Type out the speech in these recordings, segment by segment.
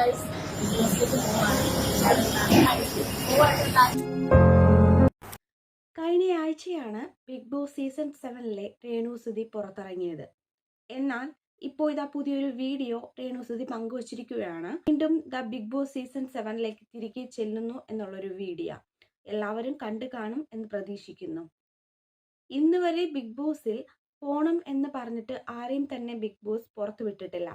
Guys വീട്ടിലേക്ക് പോവാണ് കഴിഞ്ഞ ബിഗ് ബോസ് സീസൺ സെവനിലെ രേണുസുതി പുറത്തിറങ്ങിയത്. എന്നാൽ ഇപ്പോൾ ഇതാ പുതിയൊരു വീഡിയോ രേണുസുതി പങ്കുവച്ചിരിക്കുകയാണ്. വീണ്ടും ദ ബിഗ് ബോസ് സീസൺ സെവനിലേക്ക് തിരികെ ചെല്ലുന്നു എന്നുള്ളൊരു വീഡിയോ എല്ലാവരും കണ്ടു കാണും എന്ന് പ്രതീക്ഷിക്കുന്നു. ഇന്ന് വരെ ബിഗ് ബോസിൽ പോണം എന്ന് പറഞ്ഞിട്ട് ആരെയും തന്നെ ബിഗ് ബോസ് പുറത്തു വിട്ടിട്ടില്ല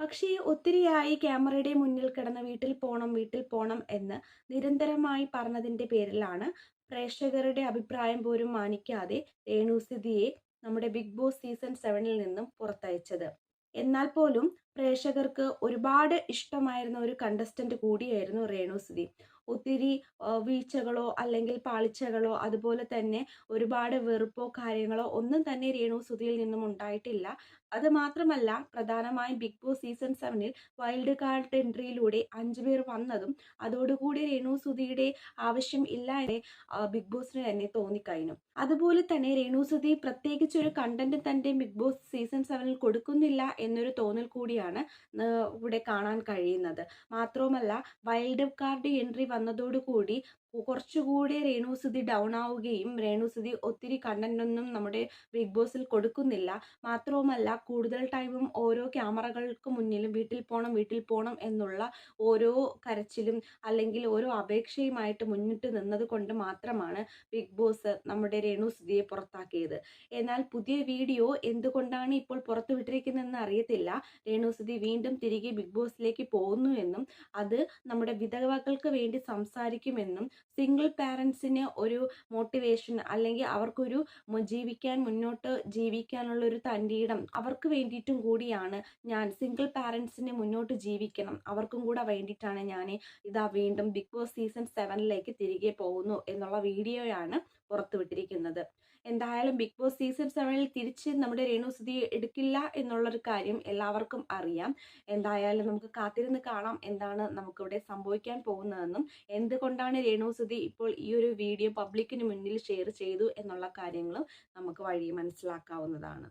പക്ഷേ ഒത്തിരിയായി ക്യാമറയുടെ മുന്നിൽ കിടന്ന് വീട്ടിൽ പോണം വീട്ടിൽ പോണം എന്ന് നിരന്തരമായി പറഞ്ഞതിന്റെ പേരിലാണ് പ്രേക്ഷകരുടെ അഭിപ്രായം പോലും മാനിക്കാതെ രേണുസ്ഥിതിയെ നമ്മുടെ ബിഗ് ബോസ് സീസൺ സെവനിൽ നിന്നും പുറത്തയച്ചത്. എന്നാൽ പോലും പ്രേക്ഷകർക്ക് ഒരുപാട് ഇഷ്ടമായിരുന്ന ഒരു കണ്ടസ്റ്റന്റ് കൂടിയായിരുന്നു രേണുസുതി ഒത്തിരി വീഴ്ചകളോ അല്ലെങ്കിൽ പാളിച്ചകളോ അതുപോലെ തന്നെ ഒരുപാട് വെറുപ്പോ കാര്യങ്ങളോ ഒന്നും തന്നെ രേണു സുധിയിൽ നിന്നും ഉണ്ടായിട്ടില്ല. അത് മാത്രമല്ല പ്രധാനമായും ബിഗ് ബോസ് സീസൺ സെവനിൽ വൈൽഡ് കാർഡ് എൻട്രിയിലൂടെ അഞ്ചു പേർ വന്നതും അതോടുകൂടി രേണു സുധിയുടെ ആവശ്യം ഇല്ല എന്ന് ബിഗ് ബോസിന് തന്നെ തോന്നിക്കഴിഞ്ഞു. അതുപോലെ തന്നെ രേണു സുധി പ്രത്യേകിച്ച് ഒരു കണ്ടന്റ് തന്റെ ബിഗ് ബോസ് സീസൺ സെവനിൽ കൊടുക്കുന്നില്ല എന്നൊരു തോന്നൽ കൂടിയാണ് ഇവിടെ കാണാൻ കഴിയുന്നത്. മാത്രവുമല്ല വൈൽഡ് കാർഡ് എൻട്രി വന്നതോടുകൂടി കുറച്ചുകൂടി രേണുസുതി ഡൗൺ ആവുകയും രേണുസുതി ഒത്തിരി കണ്ടന്റ് ഒന്നും നമ്മുടെ ബിഗ് ബോസിൽ കൊടുക്കുന്നില്ല. മാത്രവുമല്ല കൂടുതൽ ടൈമും ഓരോ ക്യാമറകൾക്ക് മുന്നിലും വീട്ടിൽ പോകണം വീട്ടിൽ പോകണം എന്നുള്ള ഓരോ കരച്ചിലും അല്ലെങ്കിൽ ഓരോ അപേക്ഷയുമായിട്ട് മുന്നിട്ട് നിന്നത് കൊണ്ട് മാത്രമാണ് ബിഗ് ബോസ് നമ്മുടെ രേണുസുതിയെ പുറത്താക്കിയത്. എന്നാൽ പുതിയ വീഡിയോ എന്തുകൊണ്ടാണ് ഇപ്പോൾ പുറത്തു വിട്ടിരിക്കുന്നതെന്ന് അറിയത്തില്ല രേണുസുതി വീണ്ടും തിരികെ ബിഗ് ബോസിലേക്ക് പോകുന്നു എന്നും അത് നമ്മുടെ വിധവകൾക്ക് വേണ്ടി സംസാരിക്കുമെന്നും സിംഗിൾ പാരൻസിന് ഒരു മോട്ടിവേഷൻ അല്ലെങ്കിൽ അവർക്കൊരു ജീവിക്കാൻ മുന്നോട്ട് ജീവിക്കാനുള്ള ഒരു തന്റെയിടം അവർക്ക് വേണ്ടിയിട്ടും കൂടിയാണ് ഞാൻ സിംഗിൾ പാരൻസിന് മുന്നോട്ട് ജീവിക്കണം. അവർക്കും കൂടെ വേണ്ടിയിട്ടാണ് ഞാൻ ഇതാ വീണ്ടും ബിഗ് ബോസ് സീസൺ സെവനിലേക്ക് തിരികെ പോകുന്നു എന്നുള്ള വീഡിയോയാണ് പുറത്തുവിട്ടിരിക്കുന്നത് എന്തായാലും ബിഗ് ബോസ് സീസൺ സെവനിൽ തിരിച്ച് നമ്മുടെ രേണു രേണുസുതി എടുക്കില്ല എന്നുള്ളൊരു കാര്യം എല്ലാവർക്കും അറിയാം. എന്തായാലും നമുക്ക് കാത്തിരുന്ന് കാണാം എന്താണ് നമുക്കിവിടെ സംഭവിക്കാൻ പോകുന്നതെന്നും എന്തുകൊണ്ടാണ് രേണുസുതി ഇപ്പോൾ ഈ ഒരു വീഡിയോ പബ്ലിക്കിന് മുന്നിൽ ഷെയർ ചെയ്തു എന്നുള്ള കാര്യങ്ങളും നമുക്ക് വഴി മനസ്സിലാക്കാവുന്നതാണ്.